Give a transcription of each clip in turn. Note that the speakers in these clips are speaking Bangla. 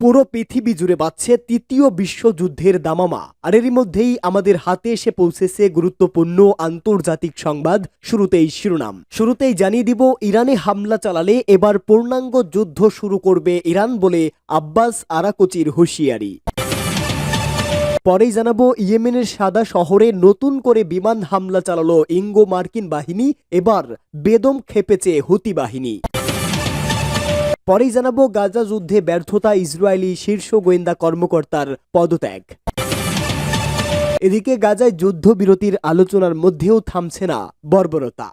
পুরো পৃথিবী জুড়ে বাঁচছে তৃতীয় বিশ্বযুদ্ধের দামামা। আর এরই মধ্যেই আমাদের হাতে এসে পৌঁছেছে গুরুত্বপূর্ণ আন্তর্জাতিক সংবাদ, শুরুতেই শিরোনাম। শুরুতেই জানিয়ে দিব, ইরানে হামলা চালালে এবার পূর্ণাঙ্গ যুদ্ধ শুরু করবে ইরান বলে আব্বাস আরাকোচির হুঁশিয়ারি। পরেই জানাব, ইয়েমেনের সাদা শহরে নতুন করে বিমান হামলা চালালো ইঙ্গো মার্কিন বাহিনী, এবার বেদম খেপেছে হুতি বাহিনী। পরেই জানাব গাজা যুদ্ধে ব্যর্থতা ইসরায়েলি শীর্ষ গোয়েন্দা কর্মকর্তার পদত্যাগ। এদিকে গাজায় যুদ্ধবিরতির আলোচনার মধ্যেও থামছে না বর্বরতা।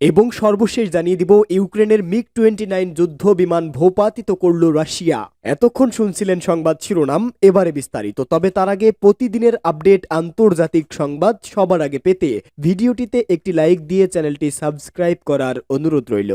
এবং সর্বশেষ জানিয়ে দিব, ইউক্রেনের মিগ টোয়েন্টি নাইন যুদ্ধ বিমান ভূপাতিত করল রাশিয়া। এতক্ষণ শুনছিলেন সংবাদ শিরোনাম, এবারে বিস্তারিত। তবে তার আগে প্রতিদিনের আপডেট আন্তর্জাতিক সংবাদ সবার আগে পেতে ভিডিওটিতে একটি লাইক দিয়ে চ্যানেলটি সাবস্ক্রাইব করার অনুরোধ রইল।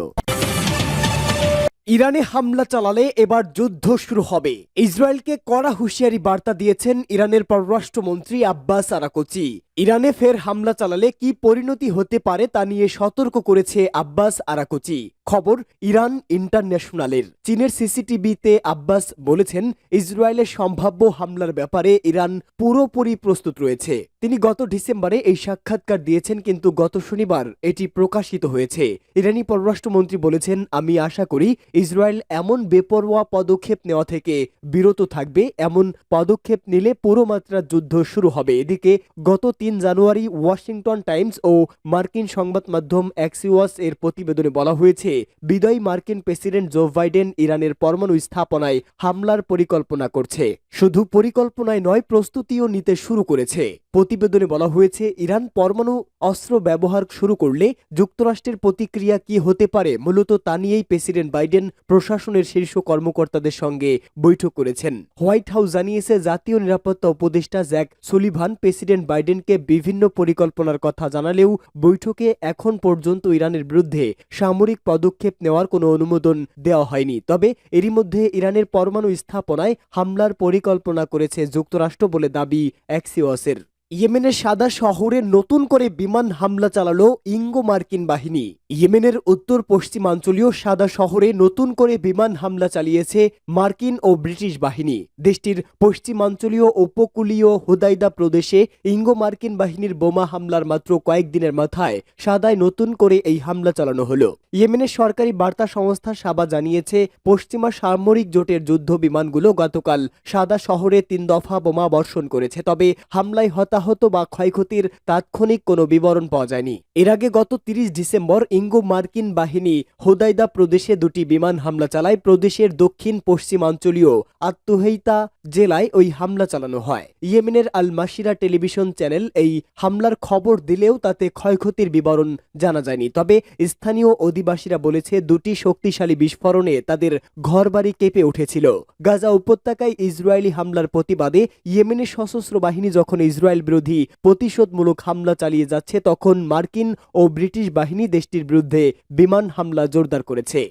ইরানে হামলা চালালে এবার যুদ্ধ শুরু হবে। ইসরায়েলকে কড়া হুঁশিয়ারি বার্তা দিয়েছেন ইরানের পররাষ্ট্রমন্ত্রী আব্বাস আরাকোচি। ইরানে ফের হামলা চালালে কি পরিণতি হতে পারে তা নিয়ে সতর্ক করেছে আব্বাস আরাকোচি। খবর ইরান ইন্টারন্যাশনালের। চীনের সিসিটিভিতে আব্বাস বলেছেন, ইসরায়েলের সম্ভাব্য হামলার ব্যাপারে ইরান পুরোপুরি প্রস্তুত রয়েছে। তিনি গত ডিসেম্বরে এই সাক্ষাৎকার দিয়েছেন, কিন্তু গত শনিবার এটি প্রকাশিত হয়েছে। ইরানি পররাষ্ট্রমন্ত্রী বলেছেন, আমি আশা করি ইসরায়েল এমন বেপরোয়া পদক্ষেপ নেওয়া থেকে বিরত থাকবে, এমন পদক্ষেপ নিলে পুরো মাত্রার যুদ্ধ শুরু হবে। এদিকে, গত তিন জানুয়ারি ওয়াশিংটন টাইমস ও মার্কিন সংবাদ মাধ্যম অ্যাক্সিওয়াস এর প্রতিবেদনে বলা হয়েছে, বিদায়ী মার্কিন প্রেসিডেন্ট জো বাইডেন ইরানের পরমাণু স্থাপনায় হামলার পরিকল্পনা করছে। শুধু পরিকল্পনায় নয়, প্রস্তুতিও নিতে শুরু করেছে। প্রতিবেদনে বলা হয়েছে, ইরান পরমাণু অস্ত্র ব্যবহার শুরু করলে যুক্তরাষ্ট্রের প্রতিক্রিয়া কি হতে পারে? মূলত তা নিয়েই প্রেসিডেন্ট বাইডেন প্রশাসনের শীর্ষ কর্মকর্তাদের সঙ্গে বৈঠক করেছেন। হোয়াইট হাউস জানিয়েছে, জাতীয় নিরাপত্তা উপদেষ্টা জ্যাক সুলিভান প্রেসিডেন্ট বাইডেনকে বিভিন্ন পরিকল্পনার কথা জানালেও বৈঠকে এখন পর্যন্ত ইরানের বিরুদ্ধে সামরিক পদক্ষেপ নেওয়ার কোনো অনুমোদন দেওয়া হয়নি। তবে এরই মধ্যে ইরানের পরমাণু স্থাপনায় হামলার পরিকল্পনা করেছে যুক্তরাষ্ট্র বলে দাবি অ্যাক্সিওসের ইয়েমেনের সাদা শহরে নতুন করে বিমান হামলা চালালো ইঙ্গো মার্কিন বাহিনী। ইয়েমেনের উত্তর পশ্চিমাঞ্চলীয় সাদা শহরে নতুন করে বিমান হামলা চালিয়েছে মার্কিন ও ব্রিটিশ বাহিনী। দেশটির পশ্চিমাঞ্চলীয় উপকূলীয় হুদাইদা প্রদেশে ইঙ্গো মার্কিন বাহিনীর বোমা হামলার মাত্র কয়েকদিনের মাথায় সাদায় নতুন করে এই হামলা চালানো হলো। ইয়েমেনের সরকারি বার্তা সংস্থা সাবা জানিয়েছে, পশ্চিমা সামরিক জোটের যুদ্ধ বিমানগুলো গতকাল সাদা শহরে তিন দফা বোমা বর্ষণ করেছে, তবে হামলায় হতাহত বা ক্ষয়ক্ষতির তাৎক্ষণিক কোনো বিবরণ পাওয়া যায়নি। এর আগে গত তিরিশ ডিসেম্বর ইঙ্গো মার্কিন বাহিনী হোদাইদা প্রদেশে দুটি বিমান হামলা চালায়। প্রদেশের দক্ষিণ পশ্চিমাঞ্চলীয় আত্মহেইতা জেলায় ওই হামলা চালানো হয়। ইয়েমেনের আল মাসিরা টেলিভিশন চ্যানেল এই হামলার খবর দিলেও তাতে ক্ষয়ক্ষতির বিবরণ জানা যায়নি। তবে স্থানীয় অধিবাসীরা বলেছে, দুটি শক্তিশালী বিস্ফোরণে তাদের ঘরবাড়ি কেঁপে উঠেছিল। গাজা উপত্যকায় ইসরায়েলি হামলার প্রতিবাদে ইয়েমেনের সশস্ত্র বাহিনী যখন ইসরায়েল বিরোধী প্রতিশোধমূলক হামলা চালিয়ে যাচ্ছে তখন মার্কিন ও ব্রিটিশ বাহিনী দেশটির বিরুদ্ধে বিমান হামলা জোরদার করেছে।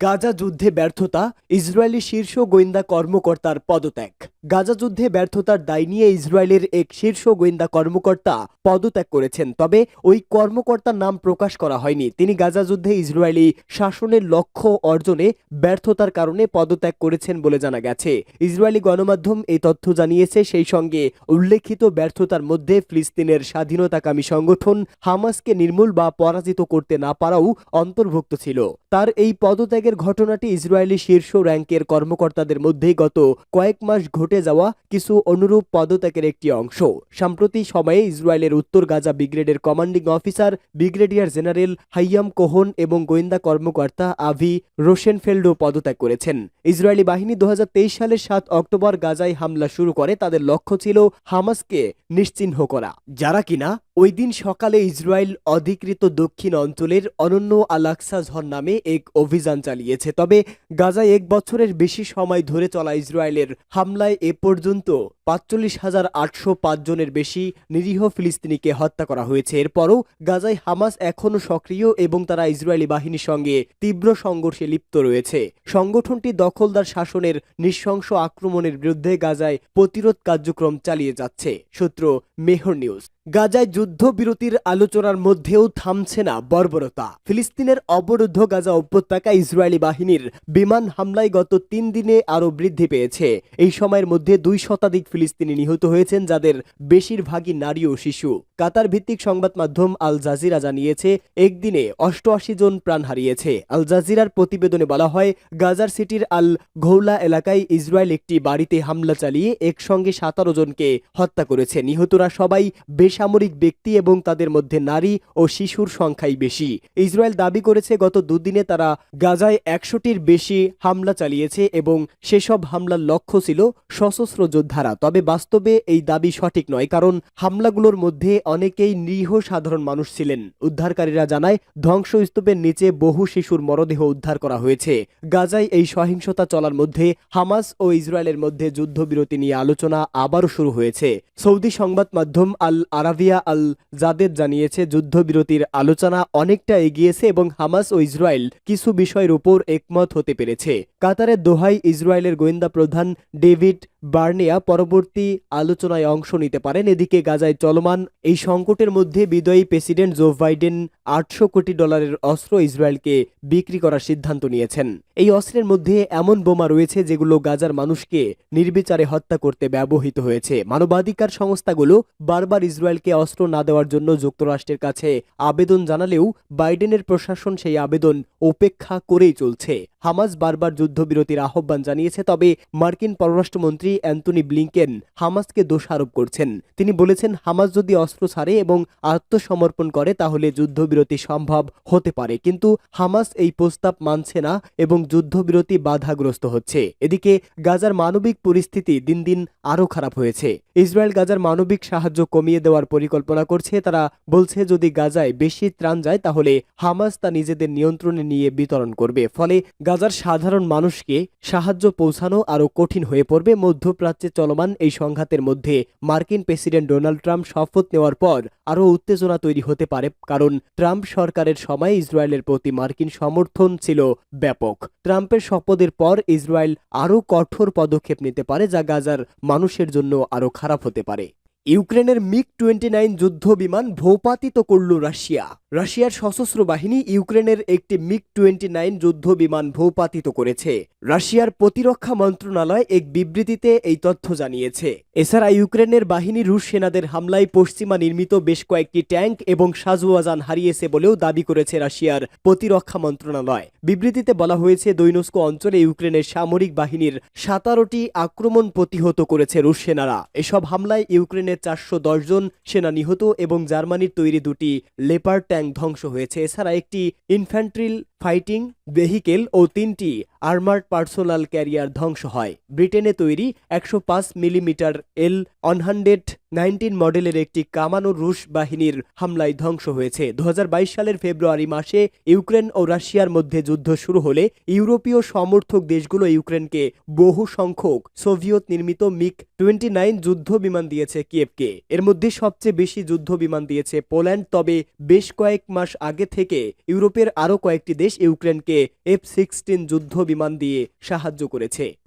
গাজা যুদ্ধে ব্যর্থতা, ইসরায়েলি শীর্ষ গোয়েন্দা কর্মকর্তার পদত্যাগ। গাজা যুদ্ধে ব্যর্থতার দায় নিয়ে ইসরায়েলের এক শীর্ষ গোয়েন্দা কর্মকর্তা পদত্যাগ করেছেন, তবে ওই কর্মকর্তার নাম প্রকাশ করা হয়নি। তিনি গাজা যুদ্ধে ইসরায়েলি শাসনের লক্ষ্য অর্জনে ব্যর্থতার কারণে পদত্যাগ করেছেন বলে জানা গেছে। ইসরায়েলি গণমাধ্যম এই তথ্য জানিয়েছে, সেই সঙ্গে উল্লেখিত ব্যর্থতার মধ্যে ফিলিস্তিনের স্বাধীনতাকামী সংগঠন হামাসকে নির্মূল বা পরাজিত করতে না পারাও অন্তর্ভুক্ত ছিল। তার এই পদত্যাগের ঘটনাটি ইসরায়েলি শীর্ষ র্যাঙ্কের কর্মকর্তাদের মধ্যে গত কয়েক মাস ঘটে যাওয়া কিছু অনুরূপ পদত্যাগের একটি অংশ। সাম্প্রতি সময়ে ইসরায়েলের উত্তর গাজা ব্রিগেডের commanding officer, brigadier general Haim Cohen এবং গোয়েন্দা কর্মকর্তা আভি রোশেনফেল্ডও পদত্যাগ করেছেন। ইসরায়েলি বাহিনী দু হাজার তেইশ সালের সাত অক্টোবর গাজায় হামলা শুরু করে, তাদের লক্ষ্য ছিল হামাসকে নিশ্চিহ্ন করা। যারা কিনা ওই দিন সকালে ইসরায়েল অধিকৃত দক্ষিণ অঞ্চলের অনন্য আলাক্সা ঝড় নামে এক অভিযান চালিয়েছে। তবে গাজায় এক বছরের বেশি সময় ধরে চলা ইসরায়েলের হামলায় এ পর্যন্ত পাঁচচল্লিশ হাজার আটশো পাঁচজনের বেশি নিরীহ ফিলিস্তিনিকে হত্যা করা হয়েছে। এরপরও গাজায় হামাস এখনও সক্রিয় এবং তারা ইসরায়েলি বাহিনীর সঙ্গে তীব্র সংঘর্ষে লিপ্ত রয়েছে। সংগঠনটি দখলদার শাসনের নৃশংস আক্রমণের বিরুদ্ধে গাজায় প্রতিরোধ কার্যক্রম চালিয়ে যাচ্ছে। সূত্র মেহর নিউজ। গাজায় যুদ্ধবিরতির আলোচনার মধ্যেও থামছে না বর্বরতা। ফিলিস্তিনের অবরুদ্ধ গাজা উপত্যকা ইসরায়েলি বাহিনীর বিমান হামলায় গত তিন দিনে আরও বৃদ্ধি পেয়েছে। এই সময়ের মধ্যে দুই শতাধিক ফিলিস্তিনি নিহত হয়েছেন, যাদের বেশিরভাগই নারী ও শিশু। কাতার ভিত্তিক সংবাদ মাধ্যম আল জাজিরা জানিয়েছে, একদিনে অষ্টআশি জন প্রাণ হারিয়েছে। আল জাজিরার প্রতিবেদনে বলা হয়, গাজার সিটির আল ঘৌলা এলাকায় ইসরায়েল একটি বাড়িতে হামলা চালিয়ে একসঙ্গে সাতারো জনকে হত্যা করেছে। নিহতরা সবাই বেসামরিক ব্যক্তি এবং তাদের মধ্যে নারী ও শিশুর সংখ্যাই বেশি। ইসরায়েল দাবি করেছে, গত দুদিনে তারা গাজায় একশোটির বেশি হামলা চালিয়েছে এবং সেসব হামলার লক্ষ্য ছিল সশস্ত্র যোদ্ধারা। তবে বাস্তবে এই দাবি সঠিক নয়, কারণ হামলাগুলোর মধ্যে অনেকেই নিরীহ সাধারণ মানুষ ছিলেন। উদ্ধারকারীরা জানায়, ধ্বংসস্তূপের নিচে বহু শিশুর মরদেহ উদ্ধার করা হয়েছে। গাজায় এই সহিংসতা চলার মধ্যে হামাস ও ইসরায়েলের মধ্যে যুদ্ধবিরতি নিয়ে আলোচনা আবারও শুরু হয়েছে। সৌদি সংবাদ মাধ্যম আল আরাবিয়া আল জাদেদ জানিয়েছে, যুদ্ধবিরতির আলোচনা অনেকটা এগিয়েছে এবং হামাস ও ইসরায়েল কিছু বিষয়ের উপর একমত হতে পেরেছে। কাতারের দোহাই ইসরায়েলের গোয়েন্দা প্রধান ডেভিড বার্নিয়া পরবর্তী আলোচনায় অংশ নিতে পারেন। এদিকে গাজায় চলমান এই সংকটের মধ্যে বিদয়ী প্রেসিডেন্ট জো বাইডেন আটশো কোটি ডলারের অস্ত্র ইসরায়েলকে বিক্রি করার সিদ্ধান্ত নিয়েছেন। এই অস্ত্রের মধ্যে এমন বোমা রয়েছে যেগুলো গাজার মানুষকে নির্বিচারে হত্যা করতে ব্যবহৃত হয়েছে। মানবাধিকার সংস্থাগুলো বারবার ইসরায়েলকে অস্ত্র না দেওয়ার জন্য যুক্তরাষ্ট্রের কাছে আবেদন জানালেও বাইডেনের প্রশাসন সেই আবেদন উপেক্ষা করেই চলছে। হামাস বারবার যুদ্ধবিরতির আহ্বান জানিয়েছে, তবে মার্কিন পররাষ্ট্রমন্ত্রী অ্যান্টনি ব্লিংকেন হামাসকে দোষারোপ করছেন। তিনি বলেছেন, হামাস যদি অস্ত্র ছাড়ে এবং আত্মসমর্পণ করে, তাহলে যুদ্ধবিরতি সম্ভব হতে পারে। কিন্তু হামাস এই প্রস্তাব মানছে না এবং যুদ্ধবিরতি বাধাগ্রস্ত হচ্ছে। এদিকে গাজার মানবিক পরিস্থিতি দিন দিন আরও খারাপ হয়েছে। ইসরায়েল গাজার মানবিক সাহায্য কমিয়ে দেওয়ার পরিকল্পনা করছে। তারা বলছে, যদি গাজায় বেশি ত্রাণ যায়, তাহলে হামাস তা নিজেদের নিয়ন্ত্রণে নিয়ে বিতরণ করবে। ফলে গাজার সাধারণ মানুষকে সাহায্য পৌঁছানো আরও কঠিন হয়ে পড়বে। মধ্যপ্রাচ্যে চলমান এই সংঘাতের মধ্যে মার্কিন প্রেসিডেন্ট ডোনাল্ড ট্রাম্প শপথ নেওয়ার পর আরও উত্তেজনা তৈরি হতে পারে, কারণ ট্রাম্প সরকারের সময় ইসরায়েলের প্রতি মার্কিন সমর্থন ছিল ব্যাপক। ট্রাম্পের শপথের পর ইসরায়েল আরও কঠোর পদক্ষেপ নিতে পারে, যা গাজার মানুষের জন্য আরও খারাপ হতে পারে। ইউক্রেনের মিগ টোয়েন্টি নাইন যুদ্ধ বিমান ভূপাতিত করল রাশিয়া। রাশিয়ার সশস্ত্র বাহিনী ইউক্রেনের একটি মিগ টোয়েন্টি নাইন যুদ্ধ বিমান ভূপাতিত করেছে। রাশিয়ার প্রতিরক্ষা মন্ত্রণালয় এক বিবৃতিতে এই তথ্য জানিয়েছে। এছাড়া ইউক্রেনের বাহিনী রুশ সেনাদের হামলায় পশ্চিমা নির্মিত বেশ কয়েকটি ট্যাঙ্ক এবং সাজওয়াজান হারিয়েছে বলেও দাবি করেছে রাশিয়ার প্রতিরক্ষা মন্ত্রণালয়। বিবৃতিতে বলা হয়েছে, দৈনস্ক অঞ্চলে ইউক্রেনের সামরিক বাহিনীর সাতারোটি আক্রমণ প্রতিহত করেছে রুশ সেনারা। এসব হামলায় ইউক্রেনের চারশো জন সেনা নিহত এবং জার্মানির তৈরি দুটি লেপার ট্যাঙ্ক ধ্বংস হয়েছে। এছাড়া একটি ইনফ্যান্ট্রিল ফাইটিং, ভেহিকেল ও তিনটি আর্মার্ড পার্সোনাল ক্যারিয়ার ধ্বংস হয়। ব্রিটেনে তৈরি একশো পাঁচ millimetre L one hundred nineteen মডেলের একটি কামানো রুশ বাহিনীর হামলায় ধ্বংস হয়েছে। দু হাজার বাইশ সালের ফেব্রুয়ারি মাসে ইউক্রেন ও রাশিয়ার মধ্যে যুদ্ধ শুরু হলে ইউরোপীয় সমর্থক দেশগুলো ইউক্রেনকে বহু সংখ্যক সোভিয়েত নির্মিত মিক টোয়েন্টি নাইন যুদ্ধ বিমান দিয়েছে কিয়েভকে। এর মধ্যে সবচেয়ে বেশি যুদ্ধ বিমান দিয়েছে পোল্যান্ড, তবে বেশ কয়েক মাস আগে থেকে ইউরোপের আরও কয়েকটি দেশ ইউক্রেনকে এফ সিক্সটিন যুদ্ধ বিমান দিয়ে সাহায্য করেছে।